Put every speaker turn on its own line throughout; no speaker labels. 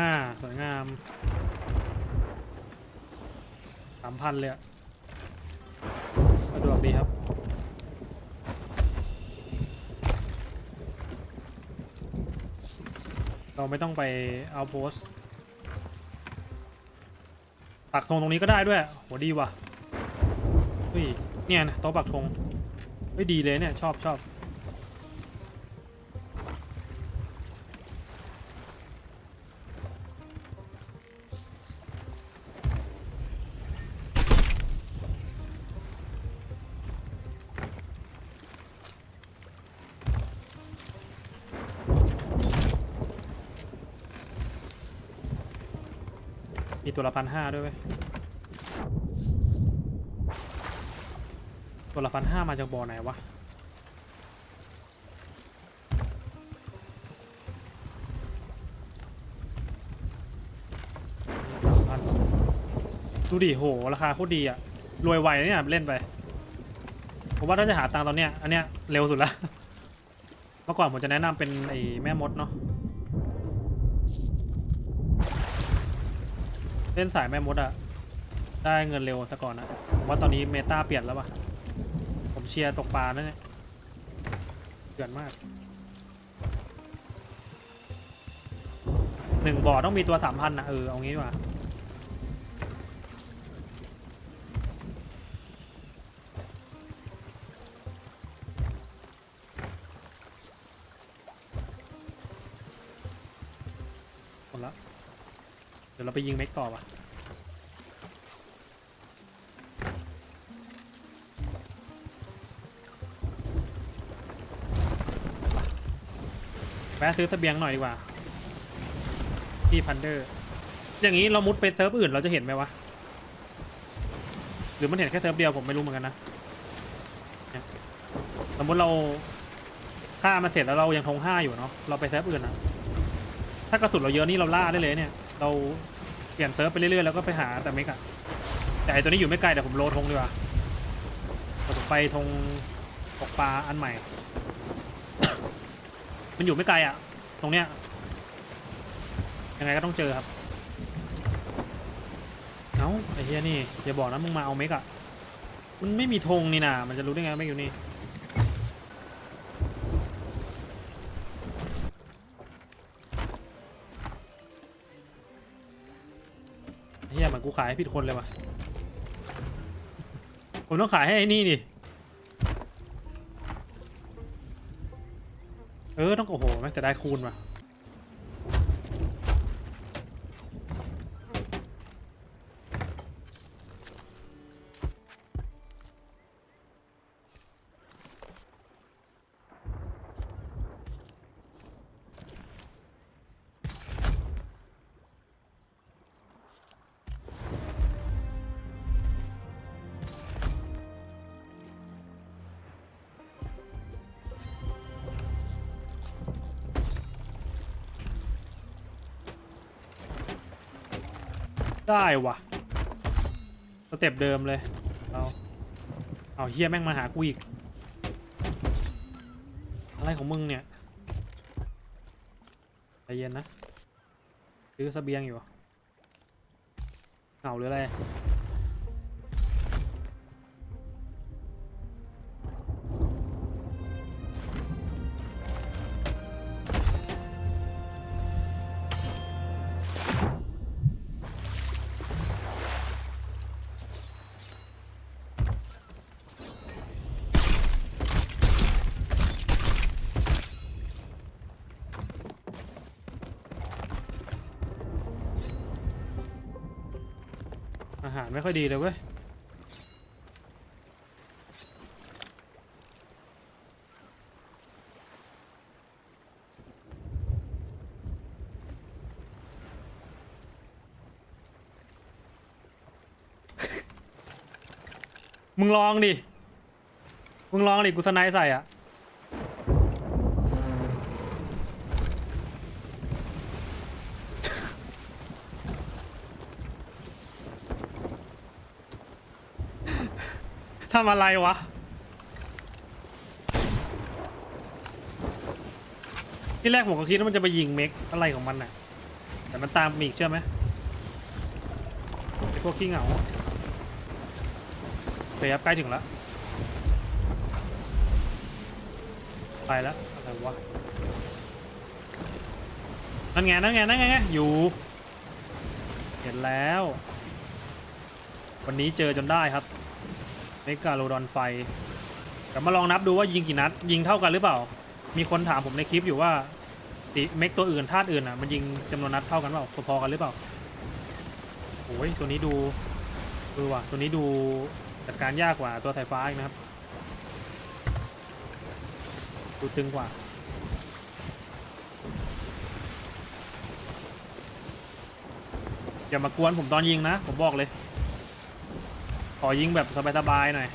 ห้าสวยงามสามพันเลยอะสะดวกดีครับ เราไม่ต้องไปเอาโพสต์ปักธงตรงนี้ก็ได้ด้วยโหดีว่ะเฮ้ยเนี่ยนะโต๊ะปักธงเฮ้ยดีเลยเนี่ยชอบชอบ มีตัวละพันห้าด้วยเว้ยตัวละพันห้ามาจากบ่อไหนวะ ดูดิโห ราคาโคตรดีอะรวยไวเนี่ยเล่นไป ผมว่าถ้าจะหาตังค์ตอนเนี้ย อันเนี้ยเร็วสุดละ เมื่อก่อนผมจะแนะนำเป็นไอ้แม่มดเนาะ ล่นสายแม่มดอะได้เงินเร็วแต่ก่อนนะผมว่าตอนนี้เมตาเปลี่ยนแล้วป่ะผมเชียร์ตกปลานั่นเนี่ยเดือนมากหนึ่งบ่อต้องมีตัวสามพันนะเออเอางี้ดีกว่าหมดละ ดี๋ยวเราไปยิงเม็กต่อป่ะแวะซื้อเสบียงหน่อยดีกว่า ที่พันเดอร์ อย่างนี้เรามุดไปเซิร์ฟอื่นเราจะเห็นไหมวะ หรือมันเห็นแค่เซิร์ฟเดียวผมไม่รู้เหมือนกันนะสมมติเราฆ่ามาเสร็จแล้วเรายังทงห้าอยู่เนาะเราไปเซิร์ฟอื่นนะถ้ากระสุนเราเยอะนี่เราล่าได้เลยเนี่ย เรา ลี่ยนเซิร์ฟไปเรื่อยๆแล้วก็ไปหาแต่เมกอะแต่ไอตัวนี้อยู่ไม่ไกลแต่ผมโลทงดีกว่าผมไปทงตกปลาอันใหม่ มันอยู่ไม่ไกลอะตรงเนี้ยยังไงก็ต้องเจอครับ เอ้าไอ้เฮียนี่อย่าบอกนะมึงมาเอาเมกอะมันไม่มีธงนี่นะมันจะรู้ได้ไงไม่อยู่นี่ กูขายผิดคนเลยวะผมต้องขายให้ไอ้นี่ดิ เออต้องโอ้โหแม่งแต่ได้คูณว่ะ ได้ว่ะสเต็ปเดิมเลย เอาเอาเฮียแม่งมาหากูอีก อะไรของมึงเนี่ยใจเย็นนะซื้อเสบียงอยู่เหงาหรืออะไร อาหารไม่ค่อยดีเลยเว้ยมึงลองดิ มึงลองดิ กูสไนด์ใส่อะ ทำอะไรวะ ที่แรกผมก็คิดว่ามันจะไปยิงเมกอะไรของมันน่ะ แต่มันตามมีอีกเชื่อไหมไอพวกขี้เหงาเคครับใกล้ถึงแล้ว ไปแล้วอะไรวะนั่นไงนั่นไงนั่นไงไงอยู่ เห็นแล้ว วันนี้เจอจนได้ครับ เมกาโลดอนไฟเดี๋ยวมาลองนับดูว่ายิงกี่นัด ยิงเท่ากันหรือเปล่า มีคนถามผมในคลิปอยู่ว่าติเมกตัวอื่นธาตุอื่นอะมันยิงจำนวนนัดเท่ากันเปล่าพอๆกันหรือเปล่าโอ้ยตัวนี้ดูดูว่ะตัวนี้ดูจัดการยากกว่าตัวสายฟ้าอีกนะครับ ดูตึงกว่าอย่ามากวนผมตอนยิงนะ ผมบอกเลย ขอยิงแบบสบายๆหน่อย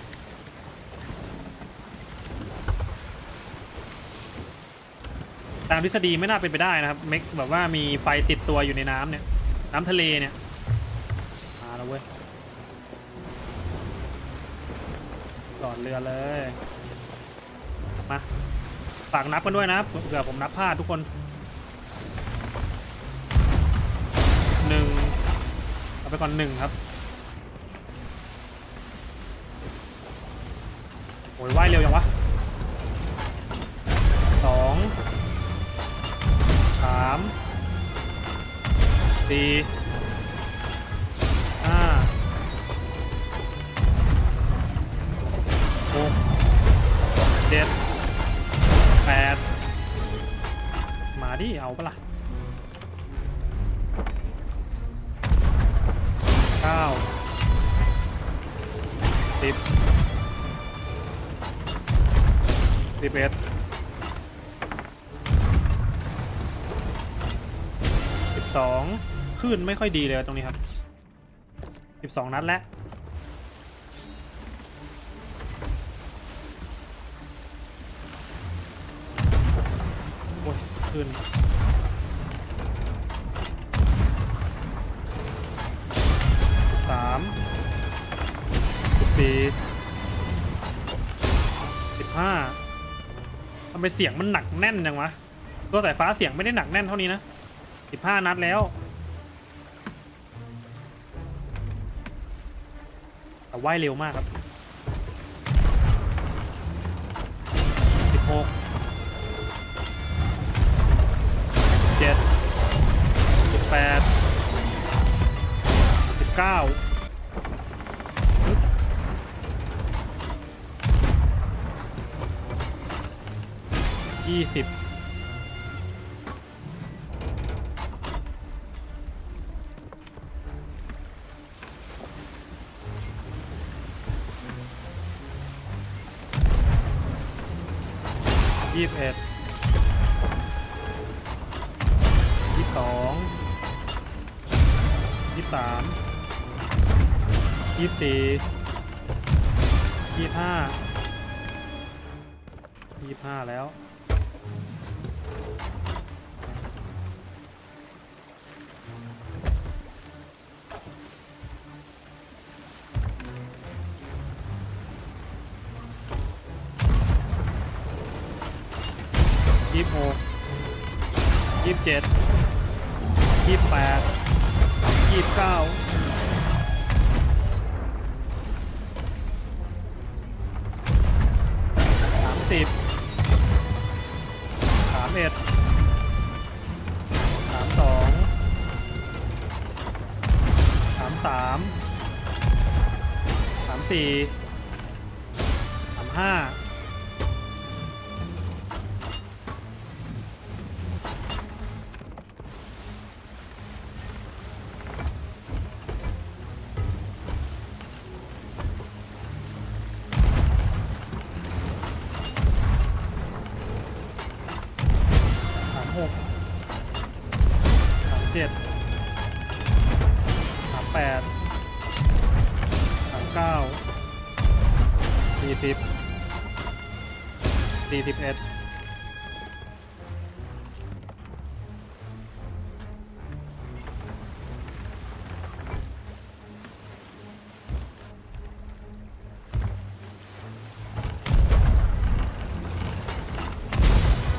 ตามทฤษฎีไม่น่าเป็นไปได้นะครับ เม็กแบบว่ามีไฟติดตัวอยู่ในน้ำเนี่ย น้ำทะเลเนี่ย มาแล้วเว้ยจอดเรือเลย มาฝากนับกันด้วยนะเผื่อผมนับพลาดทุกคนหนึ่งเอาไปก่อนหนึ่งครับ โอ้ ยว่ายเร็วยังวะสองสามสี่ห้าหกเจ็ดแปดมาดิเอาปะล่ะ เอ็ดสิบสองขึ้นไม่ค่อยดีเลยตรงนี้ครับสิบสองนัดแล้วโอ้ยขึ้นสามสี่ ทำไมเสียงมันหนักแน่นจังวะ ตัวสายฟ้าเสียงไม่ได้หนักแน่นเท่านี้นะสิบห้านัดแล้ว แต่ว่ายเร็วมากครับสิบหกเจ็ดสิบแปดสิบเก้า ยี่สิบยี่สิบเอ็ดยี่สิบสองยี่สิบสามยี่สิบสี่ยี่สิบห้ายี่สิบห้าแล้ว เจ็ดยี่แปดยี่เก้าสามสิบสามเอ็ดสามสองสามสามสามสี่สามห้า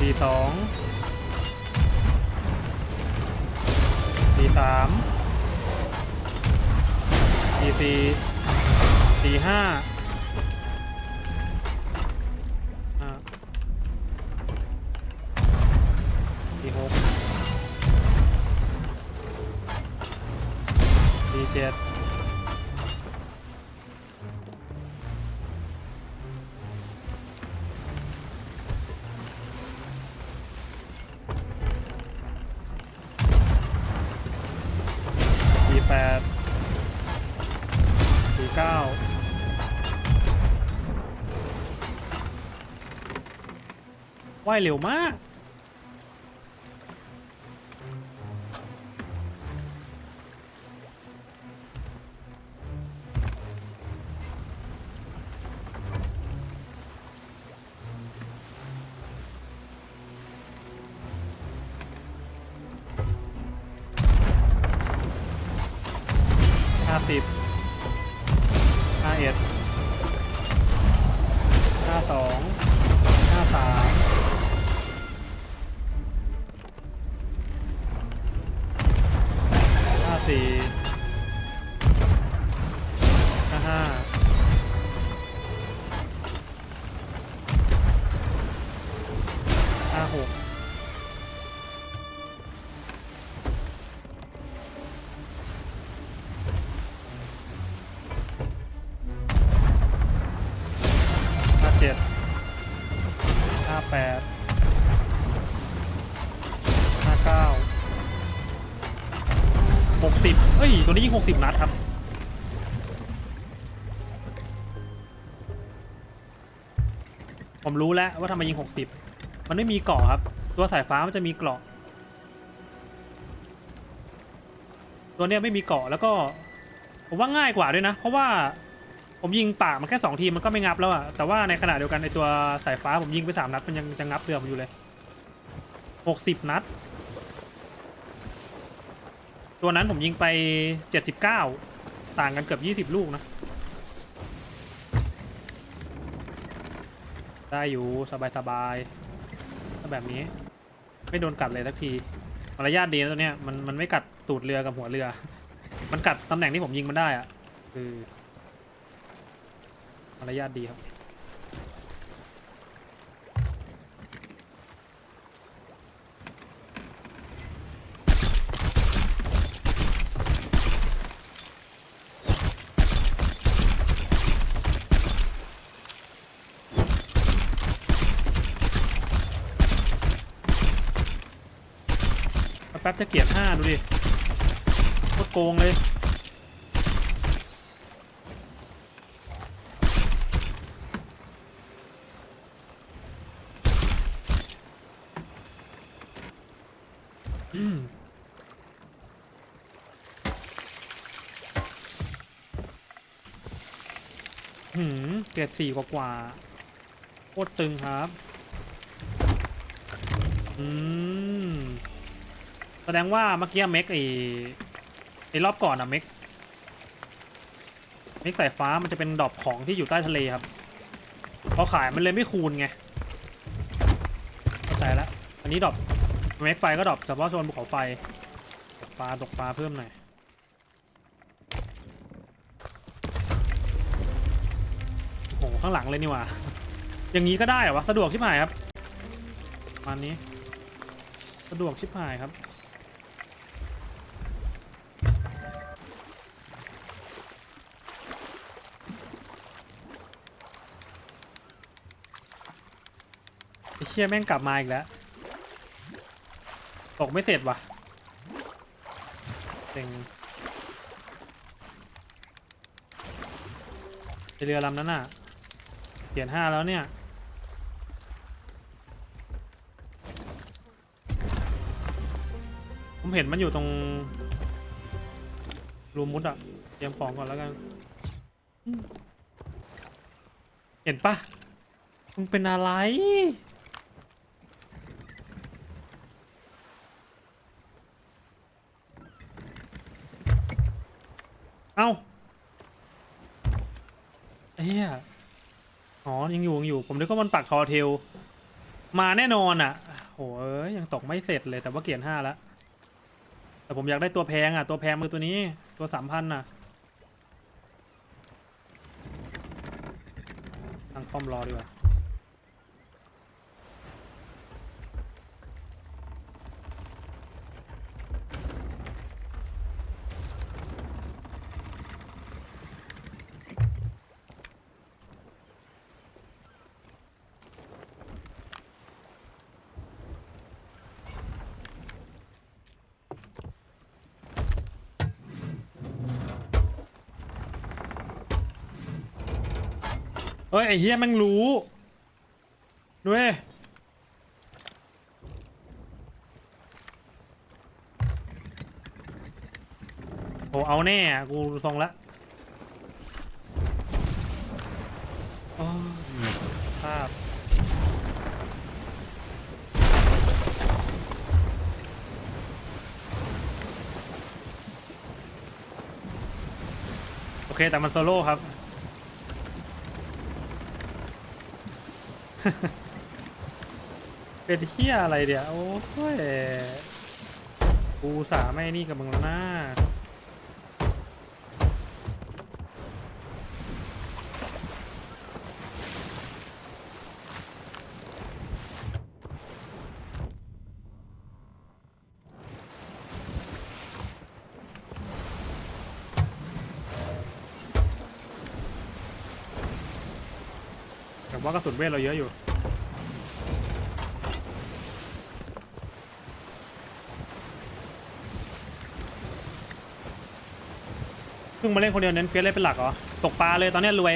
ดีสองดีสามดีสี่ดีห้า ว่ายเร็วมาก 60เฮ้ย ตัวนี้ยิง60 นัดครับ ผมรู้แล้วว่าทำไมยิง 60 มันไม่มีเกาะครับ ตัวสายฟ้ามันจะมีเกาะ ตัวเนี้ยไม่มีเกาะแล้วก็ ผมว่าง่ายกว่าด้วยนะ เพราะว่าผมยิงปากมันแค่2ทีมันก็ไม่งับแล้วอะแต่ว่าในขณะเดียวกันในตัวสายฟ้าผมยิงไป3นัดมันยังจะงับเรือผมอยู่เลย 60 นัด ตัวนั้นผมยิงไป 79 ต่างกันเกือบ 20 ลูกนะ ได้อยู่สบายๆถ้าแบบนี้ ไม่โดนกัดเลยสักทีมารยาทดีนะตัวเนี้ยมันมันไม่กัดตูดเรือกับหัวเรือ มันกัดตำแหน่งที่ผมยิงมันได้อะคือมารยาทดีครับ ป๊บจะเกียร์ห้าดูดิโคตรโกงเลยหืมเกียร์สี่กว่ากว่าโคตรตึงครับ อืม แสดงว่าเมื่อกี้เม็กไอไอรอบก่อนอะเม็กเม็กสายฟ้ามันจะเป็นดอปของที่อยู่ใต้ทะเลครับพอขายมันเลยไม่คูณไงเข้าใจแล้วอันนี้ดอปเม็กไฟก็ดอปเฉพาะโซนภูเขาไฟตกปลาตกปลาเพิ่มหน่อยโอ้โหข้างหลังเลยนี่ว่าอย่างนี้ก็ได้เหรอวะสะดวกชิบหายครับประมาณนี้ สะดวกชิบหายครับ ชี่ยแม่งกลับมาอีกแล้ว ตกไม่เสร็จว่ะเซ็งเรือลำนั้นน่ะเขียนห้าแล้วเนี่ยผมเห็นมันอยู่ตรงรูมุดอะเตรียมของก่อนแล้วกัน เห็นปะมึงเป็นอะไร เอ้าเฮียอ๋อ ยังอยู่ยังอยู่ ผมนึกว่ามันปักคอเทล มาแน่นอนอะโห้ยยังตกไม่เสร็จเลยแต่ว่าเกียนห้าละแต่ผมอยากได้ตัวแพงอะ ตัวแพงมือตัวนี้ตัวสามพันอะตั้งคอมรอดีกว่า เฮ้ยไอ้เฮียแม่งรู้ด้วยโอ้เอาแน่อะกูทรงละโอ้ยภาพโอเคแต่มันโซโล่ครับ เป็นเฮียอะไรเดี๋ยวโอ้ยกูสาไม่นี่กับมึงแล้วนะ ว่ากระสุนเวทเราเยอะอยู่ เพิ่งมาเล่นคนเดียวเน้นเฟียสเล่นเป็นหลักเหรอ ตกปลาเลยตอนนี้รวย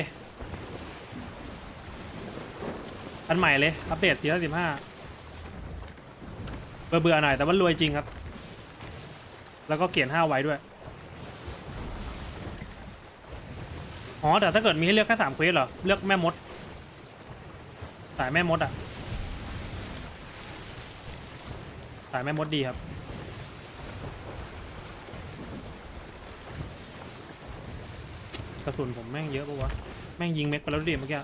อันใหม่เลย อัปเดตทีละสิบห้าเบื่อเบื่อๆหน่อยแต่ว่ารวยจริงครับ แล้วก็เกียนห้าไว้ด้วย อ๋อแต่ถ้าเกิดมีให้เลือกแค่สามเควสเหรอ เลือกแม่มด สายแม่มดอะ สายแม่มดดีครับ กระสุนผมแม่งเยอะปะวะ แม่งยิงเม็ดไปแล้วดิเมื่อกี้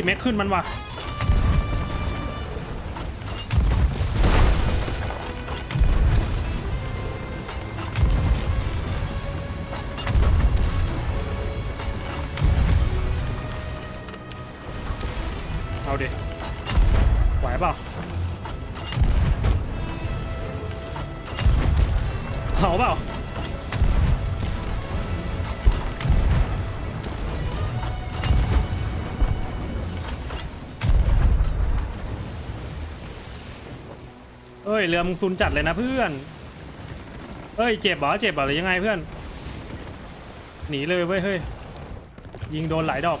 ยเม็กขึ้นมันว่ะ ยเรือมึงซุนจัดเลยนะเพื่อนเฮ้ยเจ็บเหรอเจ็บเหรอหรือยังไงเพื่อน หนีเลยเว้ยเฮ้ยยิงโดนหลายดอก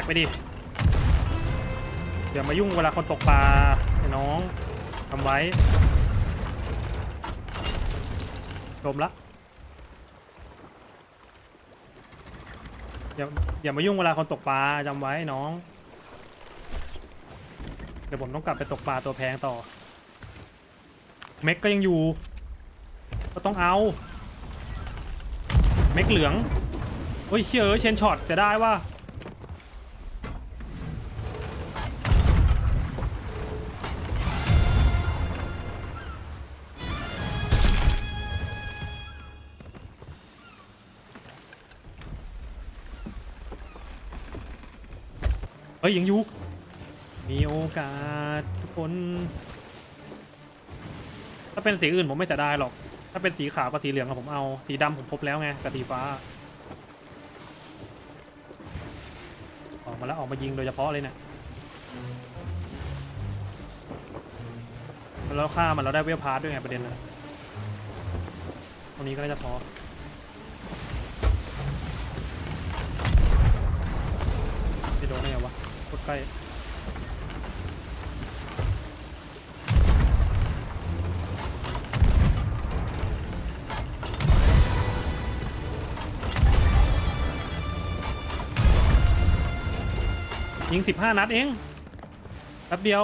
กไปดิอย่ามายุ่งเวลาคนตกปลาไอ้น้องทำไว้จมละอย่าอย่ามายุ่งเวลาคนตกปลาจำไว้น้อง เดี๋ยวผมต้องกลับไปตกปลาตัวแพงต่อ เม็กก็ยังอยู่ ก็ต้องเอา เม็กเหลืองเฮ้ยเฮ้ยเชนช็อตจะได้ว่า เฮ้ยยังอยู่ มีโอกาสทุกคน ถ้าเป็นสีอื่นผมไม่จะได้หรอก ถ้าเป็นสีขาวกับสีเหลืองอะผมเอา สีดำผมพบแล้วไงกับสีฟ้า ออกมาแล้วออกมายิงโดยเฉพาะเลยเนี่ยแล้วฆ่ามันเราได้เวลพาร์ทด้วยไงประเด็นนะตรงนี้ก็น่าจะพอ ใกล้ยิงสิบห้านัดเองแป๊บเดียว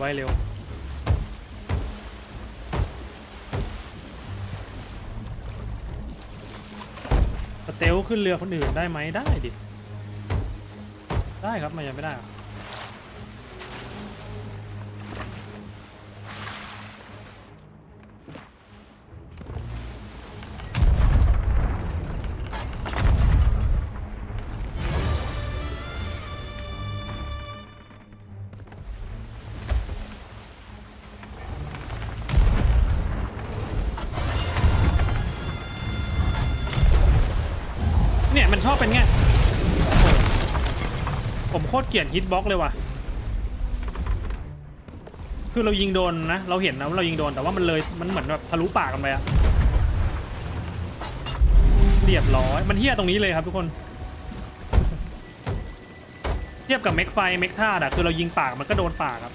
ไวเร็วไวเร็ว สเตลขึ้นเรือคนอื่นได้ไหมได้ดิ ได้ครับมันยังไม่ได้อะ โคตรเกลียดฮิตบ็อกเลยว่ะ คือเรายิงโดนนะ เราเห็นนะว่าเรายิงโดนแต่ว่ามันเลยมันเหมือนแบบทะลุปากกันไปอะเรียบร้อย มันเฮี้ยตรงนี้เลยครับทุกคน เทียบกับเม็กไฟเม็กท่าอะคือเรายิงปากมันก็โดนปากครับ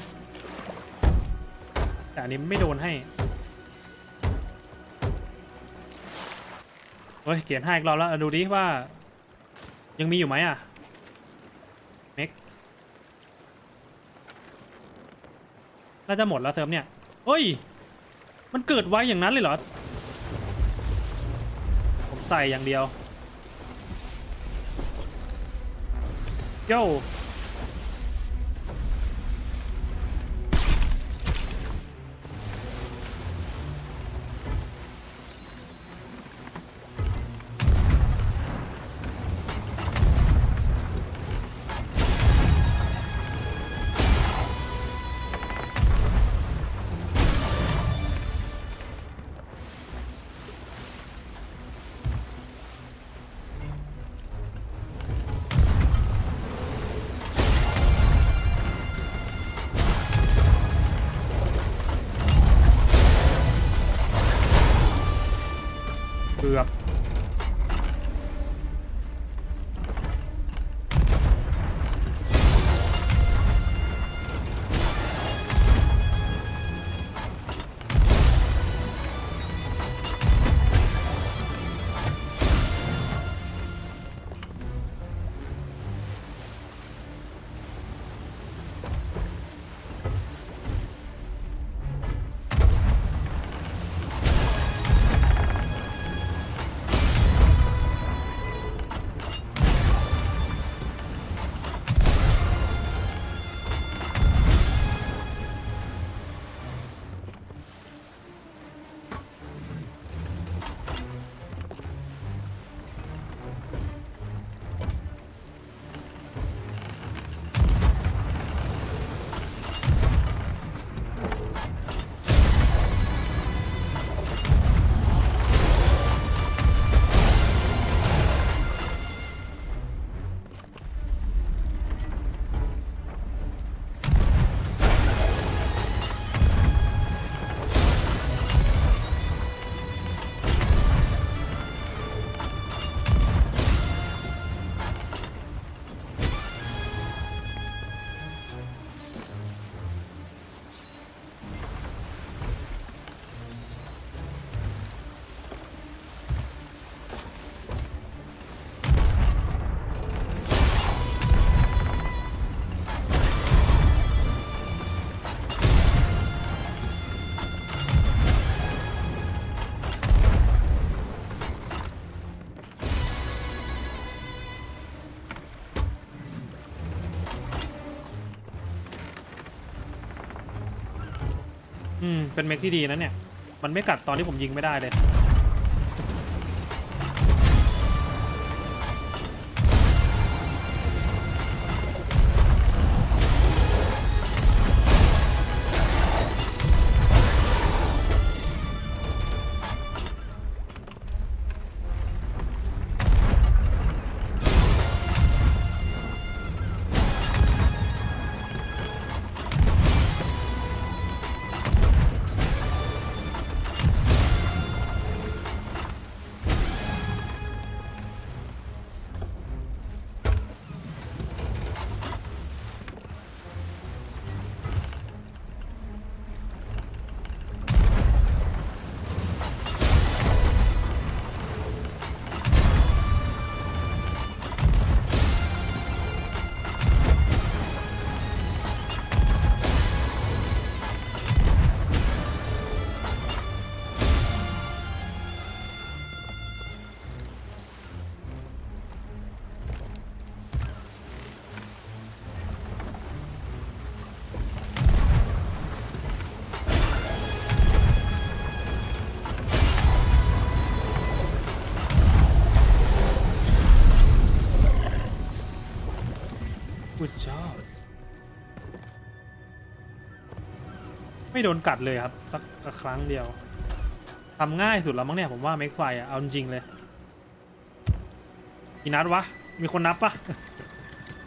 แต่อันนี้ไม่โดนให้เฮ้ยเขียนให้อีกรอบแล้วดูดิว่า ยังมีอยู่ไหมอะ เม็ก น่าจะหมดแล้วเซิร์ฟเนี่ยเฮ้ย มันเกิดไวอย่างนั้นเลยเหรอ ผมใส่อย่างเดียวโย่ เป็นเมคที่ดีนะเนี่ย มันไม่กัดตอนที่ผมยิงไม่ได้เลย ไม่โดนกัดเลยครับ สักครั้งเดียวทำง่ายสุดแล้วมั้งเนี่ยผมว่าเมกไฟอะเอาจริงเลยกี่นัดวะ มีคนนับปะ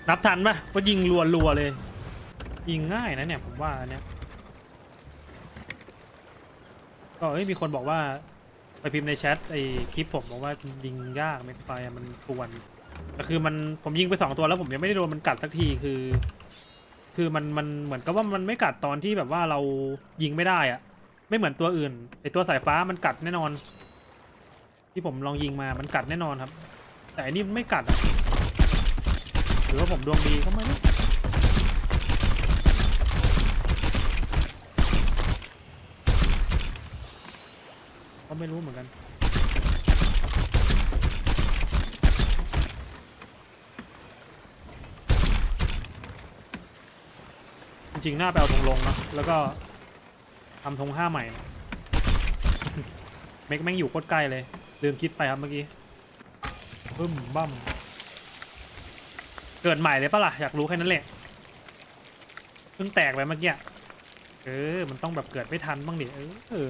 นับทันปะก็ยิงรัวๆเลย ยิงง่ายนะเนี่ยผมว่านเนี้ยก็เอ้ยมีคนบอกว่าไปพิมพ์ในแชทไอ้คลิปผมบอกว่ายิงยากเมกไฟมันกวนแต่คือมันผมยิงไปสองตัวแล้วผมยังไม่ได้โดนมันกัดสักทีคือ คือมันมันเหมือนกับว่ามันไม่กัดตอนที่แบบว่าเรายิงไม่ได้อะไม่เหมือนตัวอื่นไอตัวสายฟ้ามันกัดแน่นอน ที่ผมลองยิงมามันกัดแน่นอนครับ แต่อันนี้มันไม่กัดอะหรือว่าผมดวงดีก็ไม่รู้ก็ไม่รู้เหมือนกัน จริงๆหน้าไปเอาธงลงนะแล้วก็ทำธงห้าใหม่นะเมกแม่งอยู่โคตรใกล้เลย ลืมคิดไปครับเมื่อกี้บึ้มบั้มเกิดใหม่เลยปะล่ะ อยากรู้แค่นั้นแหละเพิ่งแตกไปเมื่อกี้เออ มันต้องแบบเกิดไม่ทันบ้างดิเออ